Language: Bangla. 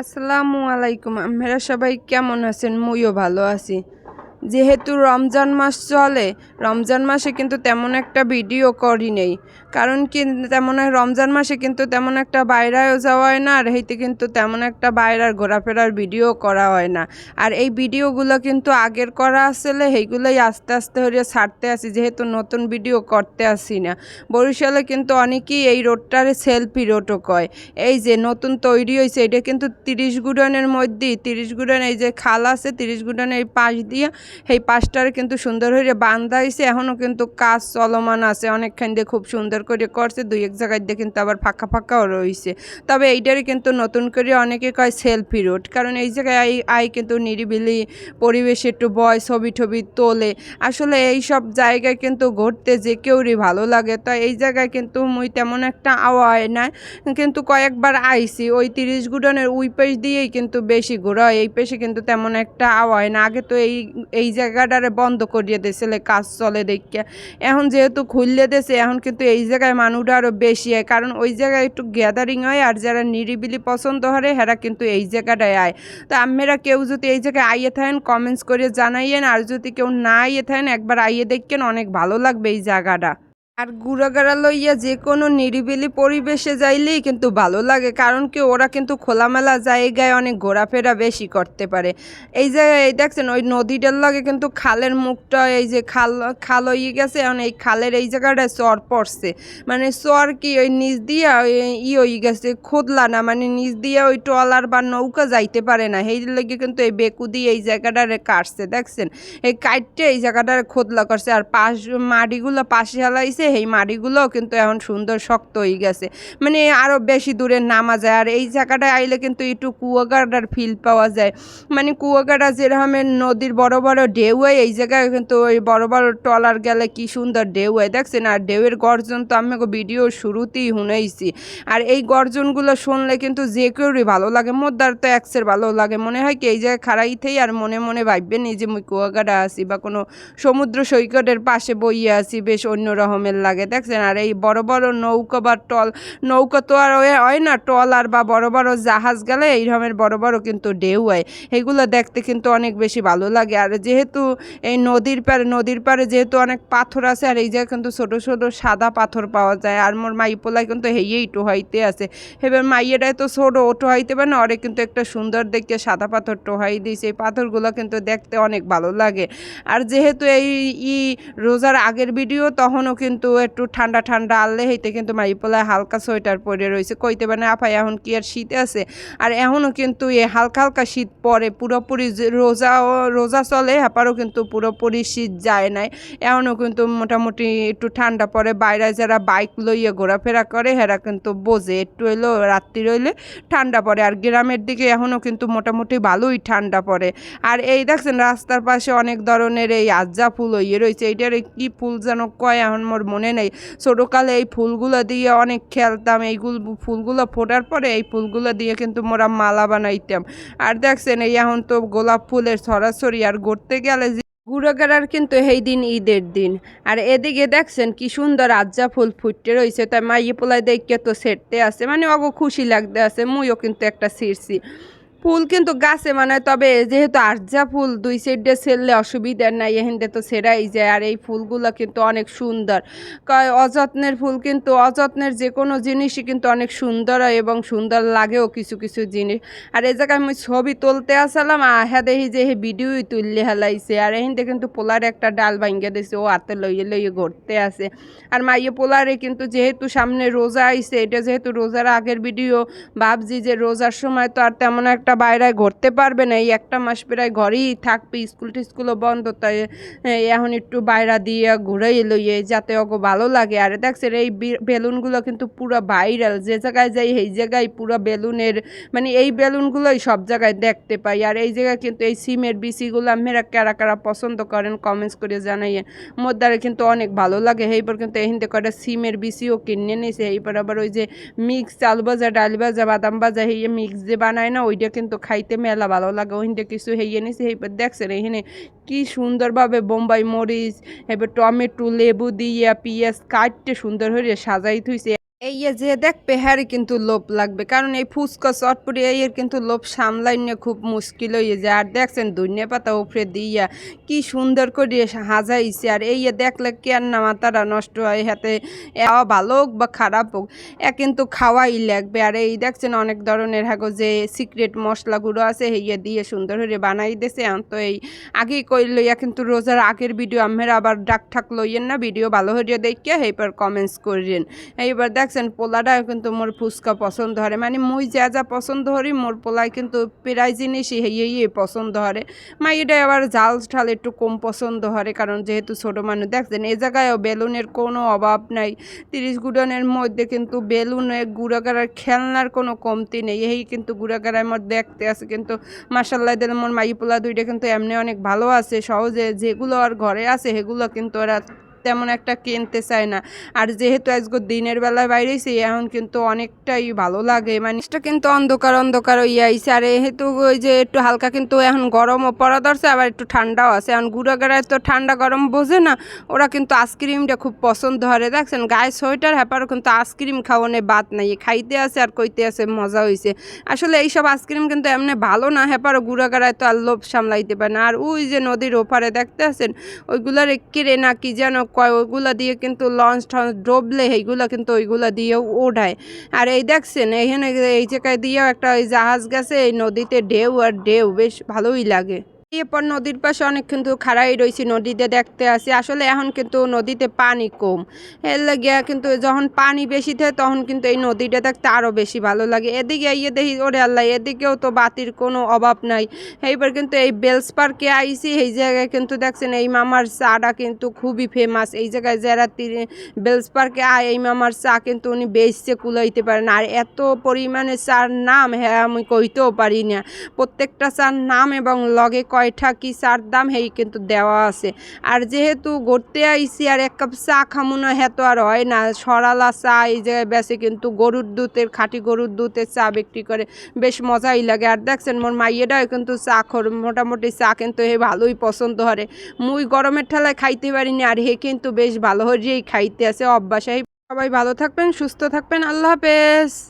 আসসালামু আলাইকুম। আমরা সবাই কেমন আছেন? মুইও ভালো আছি। যেহেতু রমজান মাস চলে, রমজান মাসে কিন্তু তেমন একটা ভিডিও করি নেই। কারণ কি, তেমন রমজান মাসে কিন্তু তেমন একটা বাইরেও যাওয়া হয় না, আর হেইতে কিন্তু তেমন একটা বাইরের ঘোরাফেরার ভিডিও করা হয় না। আর এই ভিডিওগুলো কিন্তু আগের করা আসলে, সেইগুলোই আস্তে আস্তে হয়ে ছাড়তে আসি, যেহেতু নতুন ভিডিও করতে আসি না। বরিশালে কিন্তু অনেকেই এই রোডটারে সেলফি রোডও কয়। এই যে নতুন তৈরি হয়েছে এটা কিন্তু তিরিশ গুডনের মধ্যেই, তিরিশ গুডন এই যে খাল আছে, তিরিশ গুডনের এই পাশ দিয়ে সেই পাশটার কিন্তু সুন্দর হয়ে বান্ধা হয়েছে এখনও কিন্তু কাজ চলমান আছে। অনেকখান দিয়ে খুব সুন্দর করে করছে, দুই এক জায়গায় দিয়ে কিন্তু আবার ফাঁকা ফাঁকাও রয়েছে তবে এইটারই কিন্তু নতুন করে অনেকে কয় সেলফি রোড কারণ এই জায়গায় আই আই কিন্তু নিরিবিলি পরিবেশে একটু বয় ছবি টবি তোলে। আসলে এই সব জায়গায় কিন্তু ঘুরতে যে কেউরই ভালো লাগে, তো এই জায়গায় কিন্তু মুই তেমন একটা আওয়ায় না। কিন্তু কয়েকবার আইছি, ওই তিরিশ গুডনের উই পেশ দিয়েই কিন্তু বেশি ঘোরা হয়, এই পেশে কিন্তু তেমন একটা আওয়ায় না। আগে তো এই এই জায়গাটারে বন্ধ করিয়ে দিয়েছিল কাজ চলে দেখিয়া এখন যেহেতু খুললে দেশে এখন কিন্তু এই জায়গায় মানুষটা আরও বেশি হয় কারণ ওই জায়গায় একটু গ্যাদারিং হয়, আর যারা নিরিবিলি পছন্দ করে, হেরা কিন্তু এই জায়গাটায় আয়। তো আমেরা কেউ যদি এই জায়গায় আইয়ে থাকেন কমেন্টস করে জানাইয়েন, আর যদি কেউ না আইয়ে থাকেন, একবার আইয়ে দেখেন, অনেক ভালো লাগবে এই জায়গাটা। আর গুড়াগাড়া লইয়া যে কোনো নিরিবিলি পরিবেশে যাইলেই কিন্তু ভালো লাগে, কারণ কি ওরা কিন্তু খোলামেলা জায়গায় অনেক ঘোরাফেরা বেশি করতে পারে। এই জায়গায় এই দেখছেন, ওই নদীটার লাগে কিন্তু খালের মুখটা, এই যে খাল খাল হয়ে গেছে, এখন এই খালের এই জায়গাটায় চর পড়ছে। মানে চর কি, ওই নিচ দিয়া ই হয়ে গেছে, খোদলা না মানে নিচ দিয়া ওই ট্রলার বা নৌকা যাইতে পারে না। সেই লাগে কিন্তু এই বেকু দিয়ে এই জায়গাটারে কাটছে, দেখছেন? এই কাটতে এই জায়গাটারে খোদলা করছে, আর পাশ মাটিগুলো পাশে হালাইছে এই মাটিগুলোও কিন্তু এখন সুন্দর শক্ত হয়ে গেছে। মানে আরও বেশি দূরে নামা যায়। আর এই জায়গাটায় আইলে কিন্তু একটু কুয়াগাড়ার ফিল পাওয়া যায়। মানে কুয়াগাড়া যেরকমের নদীর বড় বড় ঢেউ হয়, এই জায়গায় কিন্তু ওই বড় বড় ট্রলার গেলে কি সুন্দর ঢেউ হয়, দেখছেন? আর ঢেউয়ের গর্জন তো আমি ভিডিও শুরুতেই শুনেইছি আর এই গর্জনগুলো শুনলে কিন্তু যে কেউরই ভালো লাগে, মোদ্দার তো একসের ভালো লাগে। মনে হয় কি, এই জায়গায় খাড়াইতেই আর মনে মনে ভাববেন এই যে, মুই কুয়াগাড়া আছি বা কোনো সমুদ্র সৈকতের পাশে বইয়ে আছি, বেশ অন্য রকমের লাগে। দেখছেন? আর এই বড় বড় নৌকা বা টল, নৌকা তো আর হয় না। টল আর বা বড় বড় জাহাজ গেলে এই রকমের বড় বড় কিন্তু ঢেউ হয়। এগুলো দেখতে কিন্তু অনেক বেশি ভালো লাগে। আর যেহেতু এই নদীর পাড়ে নদীর পাড়ে যেহেতু অনেক পাথর আছে, আর এই জায়গায় কিন্তু ছোট ছোট সাদা পাথর পাওয়া যায়। আর মোর মাই পোলাই কিন্তু হেয়েই টোহাইতে আছে। এবার মাইয়েরাই তো ছোট, ও টোহাইতে পারে না। ওরে কিন্তু একটা সুন্দর দেখে সাদা পাথর টোহাই দিয়েছে এই পাথরগুলো কিন্তু দেখতে অনেক ভালো লাগে। আর যেহেতু এই ই, রোজার আগের ভিডিও, তখনও কিন্তু একটু ঠান্ডা ঠান্ডা আনলে হইতে কিন্তু মাইপোলায় হালকা সোয়েটার পরে রয়েছে কইতে পারে আপাই এখন কি আর শীত আছে? আর এখনও কিন্তু এ হালকা হালকা শীত পড়ে পুরোপুরি যে রোজা চলে হাপারও কিন্তু পুরোপুরি শীত যায় নাই। এখনও কিন্তু মোটামুটি একটু ঠান্ডা পড়ে বাইরে যারা বাইক লইয়ে ঘোরাফেরা করে, হেরা কিন্তু বোঝে, একটু এলো রাত্রি রইলে ঠান্ডা পড়ে আর গ্রামের দিকে এখনও কিন্তু মোটামুটি ভালোই ঠান্ডা পড়ে আর এই দেখছেন, রাস্তার পাশে অনেক ধরনের এই আজ্জা ফুল হইয়ে রয়েছে এইটার কি ফুল যেন কয়, এখন মোর মনে নেই। ছোটোকালে এই ফুলগুলো দিয়ে অনেক খেলতাম, এইগুলো ফুলগুলো ফোটার পরে এই ফুলগুলো দিয়ে কিন্তু মোরা মালা বানাইতাম। আর দেখছেন, এই এখন তো গোলাপ ফুলের সরাসরি আর ঘুরতে গেলে গুড়াগাড়ার কিন্তু সেই দিন ঈদের দিন। আর এদিকে দেখছেন, কি সুন্দর আজ্জা ফুল ফুটতে রয়েছে তাই মাইয়ে পোলাই দেখে তো সেটতে আছে। মানে অগো খুশি লাগতে আছে, মুইও কিন্তু একটা ছিঁড়ছি। ফুল কিন্তু গাছে মানে তবে যেহেতু আরজা ফুল, দুই সাইডে ছেড়লে অসুবিধার নাই এখানটা তো সেরাই যায়। আর এই ফুলগুলো কিন্তু অনেক সুন্দর। অযত্নের ফুল কিন্তু, অযত্নের যে কোনো জিনিসই কিন্তু অনেক সুন্দর হয় এবং সুন্দর লাগেও কিছু কিছু জিনিস। আর এই জায়গায় আমি ছবি তুলতে আসলাম, আহা দেখি যে হে ভিডিওই তুললে হেলাইছে। আর এখানটা কিন্তু পোলার একটা ডাল ভাঙ্গে দিয়েছে ও হাতে লইয়ে লইয়ে ঘুরতে আছে আর মাইয়ে পোলারে কিন্তু যেহেতু সামনে রোজা আইছে, এটা যেহেতু রোজার আগের ভিডিও, ভাবছি যে রোজার সময় তো আর তেমন একটা বাইরে ঘুরতে পারবে না, এই একটা মাস প্রায় ঘরেই থাকবে, স্কুল টিস্কুলও বন্ধ, তাই এই এখন একটু বাইরা দিয়ে ঘুরেই লইয়ে যাতে ওকে ভালো লাগে। আর দেখছেন, এই বেলুনগুলো কিন্তু পুরো ভাইরাল যে জায়গায় যাই এই জায়গায় পুরো বেলুনের মানে এই বেলুনগুলোই সব জায়গায় দেখতে পাই। আর এই জায়গায় কিন্তু এই সিমের বিসিগুলো আপনারা কারা কারা পছন্দ করেন কমেন্টস করে জানাইয়েন মোদ্দারে কিন্তু অনেক ভালো লাগে। এইবার কিন্তু এহিন্দে কটা সিমের বিসিও কিনে নিয়েছে এইবার আবার ওই যে মিক্স চাল ভাজা, ডাল ভাজা, বাদাম ভাজা হেয়ে মিক্স যে বানায় না, ওইটা কিন্তু খাইতে মেলা ভালো লাগে। ওইটা কিছু হেয়ে নিছে দেখছে রে এখানে কি সুন্দরভাবে বোম্বাই মরিচ, এবার টমেটো, লেবু দিয়ে, পেঁয়াজ কাটতে সুন্দর হয়ে সাজাই থুইছে এই যে দেখবে হ্যারে কিন্তু লোভ লাগবে। কারণ এই ফুচকা, চটপটি, এই এর কিন্তু লোভ সামলাই নিয়ে খুব মুশকিল হয়ে যায়। আর দেখছেন, ধনিয়া পাতা উপরে দিয়া কি সুন্দর করে হাজাইছে আর এই দেখলে কেন না মাথাটা নষ্ট হয়, হাতে ভালো হোক বা খারাপ হোক, এ কিন্তু খাওয়াই লাগবে। আর এই দেখছেন, অনেক ধরনের হাগো যে সিক্রেট মশলা মশলাগুলো আছে হেয়ে দিয়ে সুন্দর করে বানাই দিয়েছে তো এই আগেই কই লইয়া কিন্তু রোজার আগের ভিডিও আমের আবার ডাক ঠাক লইয়েন না। ভিডিও ভালো হইয়া দেখিয়া এইবার কমেন্টস করিয়েন। এইবার দেখছেন পোলাটা কিন্তু মোর ফুচকা পছন্দ হরে। মানে মুই যা যা পছন্দ হরি, মোর পোলায় কিন্তু প্রায় জিনিসই হেয়ে পছন্দ হরে। মা এটা আবার জাল ঠাল একটু কম পছন্দ হরে, কারণ যেহেতু ছোটো মানুষ। দেখছেন, এ জায়গায়ও বেলুনের কোনো অভাব নাই। তিরিশ গুডনের মধ্যে কিন্তু বেলুনে গুড়াগাড়ার খেলনার কোনো কমতি নেই। এই কিন্তু গুড়াগাড়ার মধ্যে দেখতে আছে, কিন্তু মাসাল্লাহ দিলে মোর মাই পোলা দুইটা কিন্তু এমনি অনেক ভালো আছে। সহজে যেগুলো আর ঘরে আছে, সেগুলো কিন্তু ওরা তেমন একটা কিনতে চায় না। আর যেহেতু আজকে দিনের বেলায় বাইরেছি, এখন কিন্তু অনেকটাই ভালো লাগে। মানে এটা কিন্তু অন্ধকার অন্ধকার হইয়া আইছে। আর যেহেতু ওই যে একটু হালকা কিন্তু এখন গরমও পড়া আবার একটু ঠান্ডাও আছে। এখন গুড়াগাড়ায় তো ঠান্ডা গরম বোঝে না, ওরা কিন্তু আইসক্রিমটা খুব পছন্দ হরে দেখছেন, গায়ে সোয়েটার হ্যাপারও কিন্তু আইসক্রিম খাওয়ানে বাদ নাই। খাইতে আছে আর কইতে আছে, মজা হয়েছে আসলে এইসব আইসক্রিম কিন্তু এমনি ভালো না হ্যাপারও গুড়াগাড়ায় তো আর লোভ সামলাইতে পারে না। আর ওই যে নদীর ওপারে দেখতে আছেন, ওইগুলার কিরে না কি যেন কয়, ওইগুলা দিয়ে কিন্তু লঞ্চ টঞ্চ ডোবলে এইগুলা কিন্তু ওইগুলা দিয়েও ওঠায়। আর এই দেখছেন এইখানে এই জায়গায় দিয়েও একটা ওই জাহাজ গেছে, এই নদীতে ঢেউ আর ঢেউ, বেশ ভালোই লাগে। এরপর নদীর পাশে অনেক কিন্তু খাড়াই রয়েছি নদীতে দেখতে আসি। আসলে এখন কিন্তু নদীতে পানি কম। এর লাগিয়া কিন্তু যখন পানি বেশি থাকে, তখন কিন্তু এই নদীটা দেখতে আরও বেশি ভালো লাগে। এদিকে ইয়ে দেখি, ওরে আল্লাহ, এদিকেও তো বাতির কোনো অভাব নাই। এইবার কিন্তু এই বেলস পার্কে আইসি এই জায়গায় কিন্তু দেখছেন, এই মামার চাটা কিন্তু খুবই ফেমাস এই জায়গায় যারা বেলস পার্কে আয়, এই মামার চা কিন্তু উনি বেচছে কুলাইতে পারেন। আর এত পরিমাণে চার নাম হ্যাঁ আমি কইতেও পারি না। প্রত্যেকটা চার নাম এবং লগে কয়টা কি চার দাম হেই কিন্তু দেওয়া আছে। আর যেহেতু ঘুরতে আইসি আর এক কাপ চা খামু না হ্যাঁ তো আর হয় না। সরালা চা, এই জায়গায় বেসে কিন্তু গরুর দুধের, খাঁটি গরুর দুধের চা বিক্রি করে বেশ মজাই লাগে। আর দেখছেন, মোর মাইয়েরাও কিন্তু চা খর, মোটামুটি চা কিন্তু হে ভালোই পছন্দ হরে মুই গরমের ঠেলায় খাইতে পারিনি, আর হে কিন্তু বেশ ভালো হরিয়েই খাইতে আছে। অভ্যাস সবাই ভালো থাকবেন, সুস্থ থাকবেন। আল্লাহ হাফেজ।